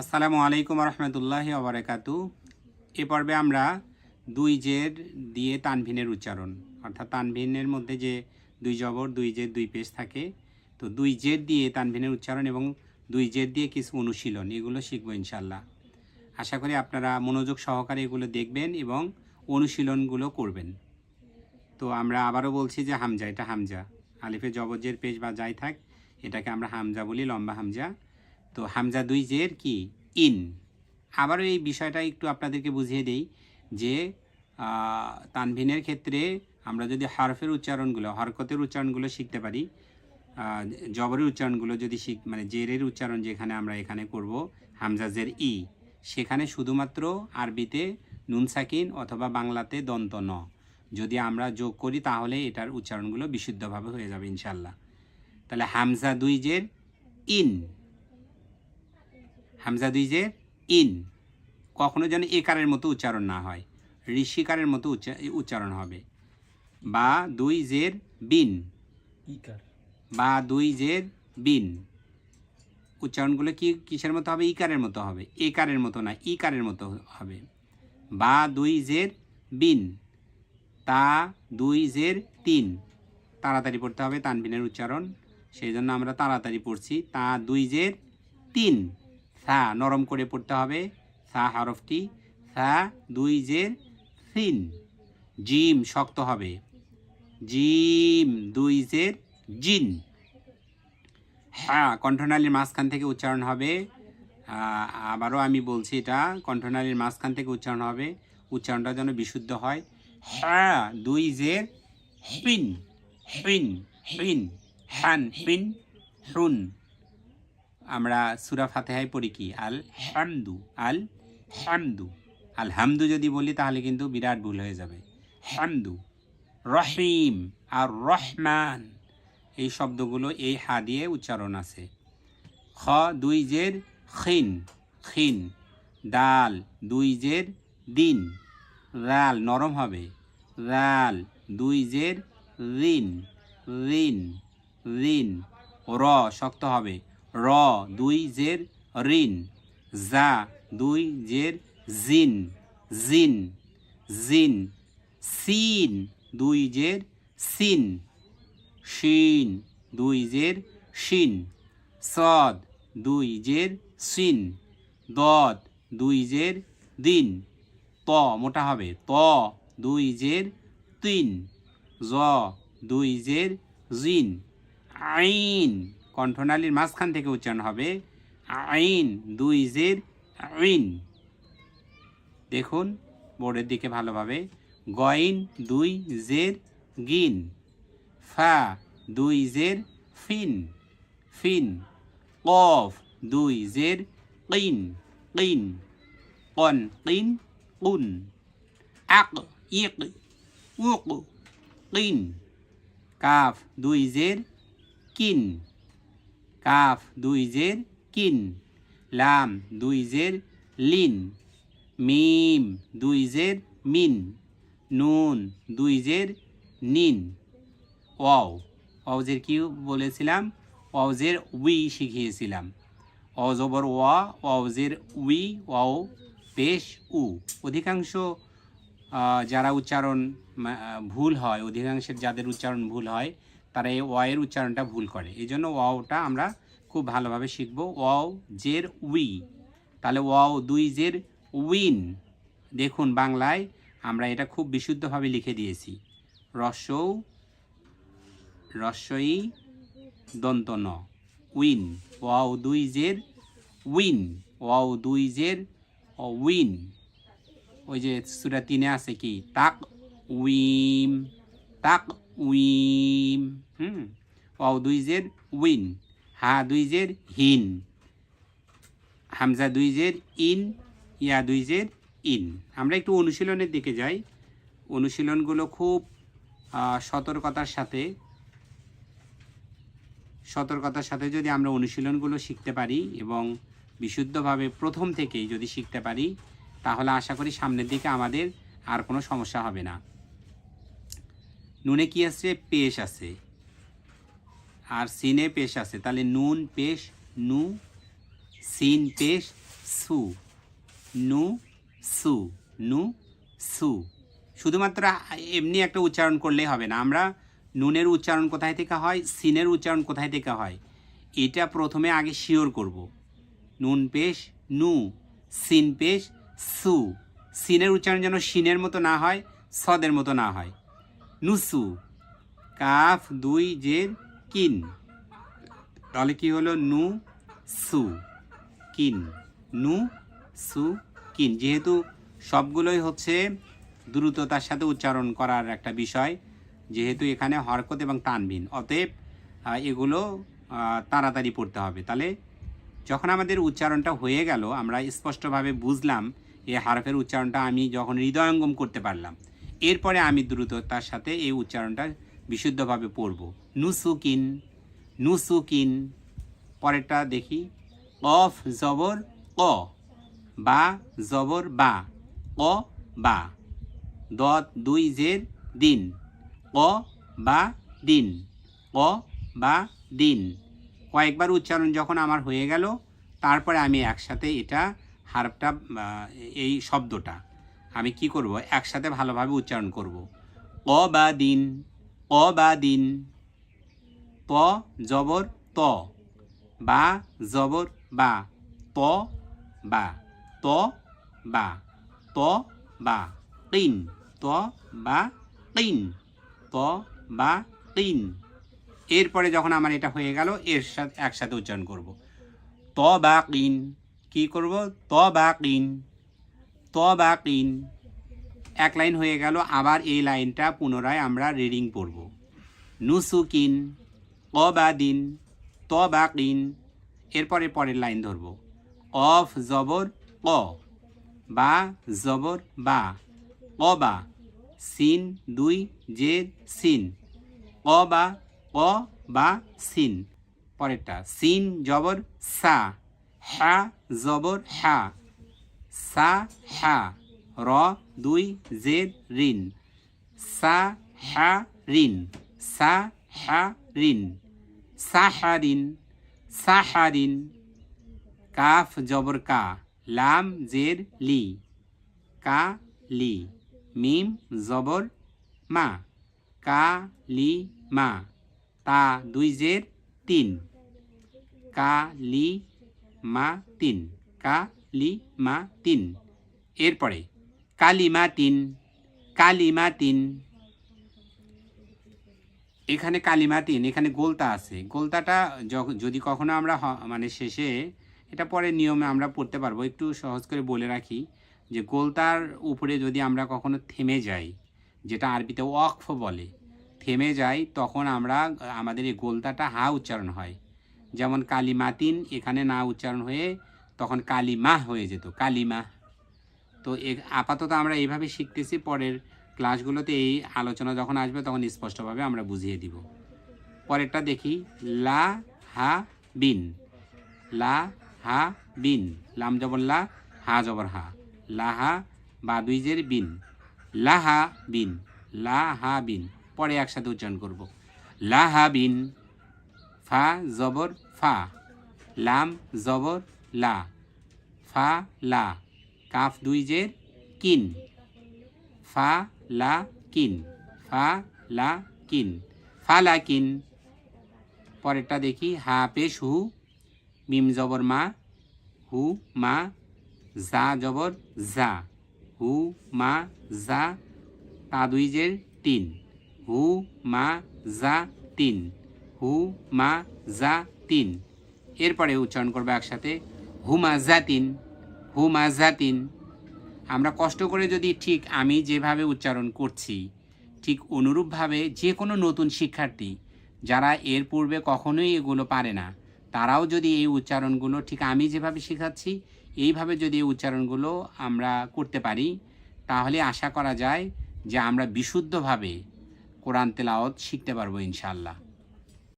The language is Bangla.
আসসালামু আলাইকুম রহমতুল্লাহ আবরাকাতু এ পর্বে আমরা দুই জের দিয়ে তানভিনের উচ্চারণ, অর্থাৎ তানভিনের মধ্যে যে দুই জবর, দুই জের, দুই পেশ থাকে, তো দুই জের দিয়ে তানভিনের উচ্চারণ এবং দুই জের দিয়ে কিছু অনুশীলন, এগুলো শিখব ইনশাল্লাহ আশা করি আপনারা মনোযোগ সহকারে এগুলো দেখবেন এবং অনুশীলনগুলো করবেন। তো আমরা আবারও বলছি যে হামজা, এটা হামজা। আলিফে জবজের পেশ বা যাই থাক, এটাকে আমরা হামজা বলি, লম্বা হামজা। তো হামজা দুই জের কি? ইন। আবারও এই বিষয়টা একটু আপনাদেরকে বুঝিয়ে দেই যে তানভিনের ক্ষেত্রে আমরা যদি হরফের উচ্চারণগুলো, হরকতের উচ্চারণগুলো শিখতে পারি জবরের উচ্চারণগুলো যদি শিখ মানে জেরের উচ্চারণ যেখানে আমরা এখানে করব, হামজা জের ই, সেখানে শুধুমাত্র আরবিতে নুন সাকিন অথবা বাংলাতে দন্ত ন। যদি আমরা যোগ করি তাহলে এটার উচ্চারণগুলো বিশুদ্ধভাবে হয়ে যাবে ইনশাল্লাহ তাহলে হামজা দুই জের, ইন। হামজা দুই জের ইন। কখনো যেন একারের মতো উচ্চারণ না হয়। ঋষিকারের মতো উচ্চা- উচ্চারণ হবে। বা দুই জের বিন। বা দুই জের বিন। উচ্চারণগুলো কি কিসের মতো হবে? ইকারের মতো হবে। একারের মতো না ইকারের মতো হবে। বা দুই জের বিন। তা দুই জের তিন। তাড়াতাড়ি পড়তে হবে তানবিনের উচ্চারণ। সেই জন্য আমরা তাড়াতাড়ি পড়ছি তা দুই জের তিন। সা নরম করে পড়তে হবে। সা হরফটি, সা দুই জের তিন জিম শক্ত হবে। জিম দুই জের জিন। হ্যাঁ কণ্ঠনালীর মাঝখান থেকে উচ্চারণ হবে। আবারও আমি বলছি এটা, কণ্ঠনালীর মাঝখান থেকে উচ্চারণ হবে। উচ্চারণটা যেন বিশুদ্ধ হয়। হ্যাঁ দুই জের হিন হিন হিন হ্যান হিন হুন আমরা সুরা ফাতেহায় পড়ি কি? আল হামদু আল হামদু আল হামদু যদি বলি, তাহলে কিন্তু বিরাট ভুল হয়ে যাবে। হামদু, রহিম আর রহমান এই শব্দগুলো এই হা দিয়ে উচ্চারণ আছে। খ, দুই জের, খিন খিন। ডাল দুই জের, দিন। রাল নরম হবে। রাল, দুই জের, ঋণ। ঋণ ঋণ। র, শক্ত হবে। র দুই জের রিন জা দুই জের জিন জিন জিন, সিন দুই জের সিন, শিন দুই জের শিন, সদ দুই জের সিন, দদ দুই জের দিন, ত মোটা হবে, ত দুই জের তিন, জ দুই জের জিন, আইন কণ্ঠনালীর মাঝখান থেকে উচ্চারণ হবে আইন, দুই জের, আইন। দেখুন, বোর্ডের দিকে ভালোভাবে। গইন, দুই জের, গিন। ফা, দুই জের, ফিন। ফিন। কফ, দুই জের কিন কিন কন কিন কুন আক, ইক, উক কিন কাফ, দুই জের, কিন। কাফ দুই জের কিন, লাম দুই জের লিন, মিম দুই জের মিন, নুন দুই জের নিন। ওয়াও ওয়াউজের কি বলেছিলাম? ওয়াউজের উই শিখিয়েছিলাম। অজবর ওয়া ওয়াউজের উই, ওয়াও পেশ উ। অধিকাংশ যারা উচ্চারণ ভুল হয়, অধিকাংশের যাদের উচ্চারণ ভুল হয় তারা এই ওয়ের উচ্চারণটা ভুল করে। এই জন্য ওয়াওটা আমরা খুব ভালোভাবে শিখব। ওয়াও জের উই। তাহলে ওয়াও দুই জের উইন। দেখুন বাংলায় আমরা এটা খুব বিশুদ্ধভাবে লিখে দিয়েছি। রস্যৌ রস্যই দন্ত ন উইন। ওয়াও দুই জের উইন। ওয়াও দুই জের উইন। ওই যে সুরা তিনে আছে কি? তাক উইম। তাক উইম হুম ওয়াও দুই জের উইন হা দুই জের হিন হামজা দুই জের ইন ইয়া দুই জের ইন আমরা একটু অনুশীলনের দিকে যাই। অনুশীলনগুলো খুব সতর্কতার সাথে। সতর্কতার সাথে যদি আমরা অনুশীলনগুলো শিখতে পারি এবং বিশুদ্ধভাবে প্রথম থেকেই যদি শিখতে পারি, তাহলে আশা করি সামনের দিকে আমাদের আর কোনো সমস্যা হবে না। নুনে কি আছে? পেশ আছে। আর সিনে পেশ আছে। তাহলে নুন, পেশ, নু, সিন, পেশ, সু। নু সু। নু, সু। শুধুমাত্র এমনি একটা উচ্চারণ করলেই হবে না। আমরা নুনের উচ্চারণ কোথায় থেকে হয়? সিনের উচ্চারণ কোথায় থেকে হয়? এটা প্রথমে আগে শিওর করব। নুন, পেশ, নু। সিন, পেশ, সু। সিনের উচ্চারণ যেন সিনের মতো না হয়, সদের মতো না হয়। নুসু। কাফ, দুই, জের, কিন। তাহলে কি হলো? নু, সু, কিন। নু, সু, কিন। যেহেতু সবগুলোই হচ্ছে দ্রুততার সাথে উচ্চারণ করার একটা বিষয়, যেহেতু এখানে হরকত এবং তানবিন। অতএব এগুলো তাড়াতাড়ি পড়তে হবে। তাহলে যখন আমাদের উচ্চারণটা হয়ে গেল, আমরা স্পষ্টভাবে বুঝলাম এই হারফের উচ্চারণটা আমি যখন হৃদয়ঙ্গম করতে পারলাম এরপরে আমি দ্রুততার সাথে এই উচ্চারণটা বিশুদ্ধভাবে পড়ব। নুসুকিন নুসুকিন। পরেরটা দেখি। অফ জবর অ বা জবর বা। অ বা। দত দুই জের দিন। অ বা দিন। অ বা দিন। কয়েকবার উচ্চারণ যখন আমার হয়ে গেল তারপরে আমি একসাথে এটা হারফটা আহ, এই শব্দটা আমি কি করব? একসাথে ভালোভাবে উচ্চারণ করব। অ বা দিন, অ বা দিন, ত, জবর, ত, বা, জবর, বা, ত বা ত বা ত, বা, তিন, ত, বা, তিন, ত, বা, তিন। এরপরে যখন আমার এটা হয়ে গেল, এর সাথে একসাথে উচ্চারণ করব। ত বা কিন, কি করব? ত বা কিন। ত বা এক লাইন হয়ে গেল, আবার এই লাইনটা পুনরায় আমরা রিডিং পড়ব। নুসুকিন অ বা দিন ত বা কিন এরপরে পরের লাইন ধরব। অফ জবর অ বা জবর, বা। অ বা সিন, দুই জের সিন। অ বা অ, বা, সিন। পরেরটা, সিন, জবর, সা। হা, জবর, হা। সা, হা, র, দুই জের রিন সা, হা রিন সা, হা রিন সাহারিন সাহারিন কাফ, জবর, কা। লাম, জের, লি। কা, লি। মিম, জবর, মা। কা, লি, মা। তা, দুই, জের, তিন। কা, লি, মা, তিন। কা লি মা তিন এরপরে কালিমা তিন কালিমা তিন এখানে কালিমা তিন এখানে গোলতা আছে। গোলতাটা যদি কখনো আমরা মানে শেষে এটা পরে নিয়মে আমরা পড়তে পারব। একটু সহজ করে বলে রাখি যে গোলতার উপরে যদি আমরা কখনো থেমে যাই, যেটা আরবিতে ওয়াকফ বলে, থেমে যাই তখন আমরা, আমাদের এই গোলতাটা হা উচ্চারণ হয়। যেমন কালিমাতিন, এখানে না উচ্চারণ হয়ে তখন কালিমাহ হয়ে যেত, কালিমাহ। তো এ- আপাতত আমরা এইভাবে শিখতেছি, পরের ক্লাসগুলোতে এই আলোচনা যখন আসবে তখন স্পষ্টভাবে আমরা বুঝিয়ে দিব। পরেরটা দেখি, লা, হা, বিন। লা, হা, বিন। লাম জবর লা, হা জবর হা। লাহা বা দুইজের বিন। লাহা বিন। লা, হা, বিন। পরে একসাথে উচ্চারণ করব। লাহা বিন। ফা জবর ফা। লাম জবর লা। ফা, লা। কাফ দুই জের, কিন। ফা, লা, কিন। ফা, লা, কিন। ফালা কিন। পরেরটা দেখি। হা পেশ হু মিম, জবর, মা। হু, মা। জা, জবর, জা। হু, মা, জা। তা দুই জের, তিন। হু, মা, জা, তিন। হু, মা, জা, তিন। এরপরে উচ্চারণ করব একসাথে। হুমা জাতিন হুমা জাতিন। আমরা কষ্ট করে যদি ঠিক আমি যেভাবে উচ্চারণ করছি, ঠিক অনুরূপভাবে যে কোনো নতুন শিক্ষার্থী, যারা এর পূর্বে কখনোই এগুলো পারে না, তারাও যদি এই উচ্চারণগুলো ঠিক আমি যেভাবে শেখাচ্ছি, এইভাবে যদি এই উচ্চারণগুলো আমরা করতে পারি, তাহলে আশা করা যায় যে আমরা বিশুদ্ধভাবে কোরআন তেলাওয়াত শিখতে পারব ইনশাআল্লাহ।